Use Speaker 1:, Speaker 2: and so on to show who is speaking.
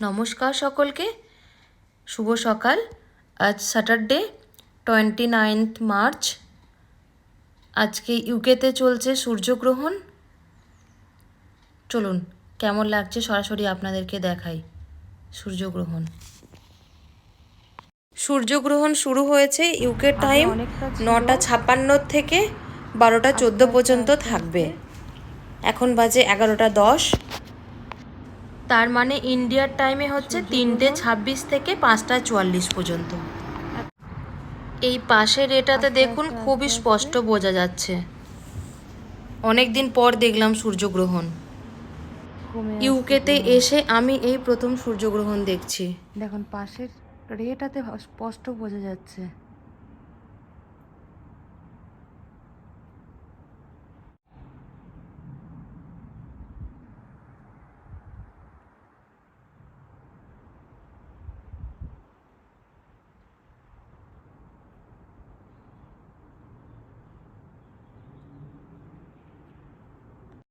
Speaker 1: নমস্কার সকলকে। শুভ সকাল। আজ স্যাটারডে টোয়েন্টি নাইনথ মার্চ আজকে ইউকেতে চলছে সূর্যগ্রহণ। চলুন কেমন লাগছে সরাসরি আপনাদেরকে দেখাই সূর্যগ্রহণ। সূর্যগ্রহণ শুরু হয়েছে ইউকে টাইম নটা ছাপ্পান্ন থেকে বারোটা চোদ্দ পর্যন্ত থাকবে। এখন বাজে এগারোটা দশ। তার মানে ইন্ডিয়ার টাইমে হচ্ছে তিনটে ছাব্বিশ থেকে পাঁচটা চুয়াল্লিশ পর্যন্ত। এই পাশের এটাতে দেখুন খুবই স্পষ্ট বোঝা যাচ্ছে। অনেক দিন পর দেখলাম সূর্যগ্রহণ। ইউকেতে এসে আমি এই প্রথম সূর্যগ্রহণ দেখছি।
Speaker 2: দেখুন পাশের রেটাতে স্পষ্ট বোঝা যাচ্ছে।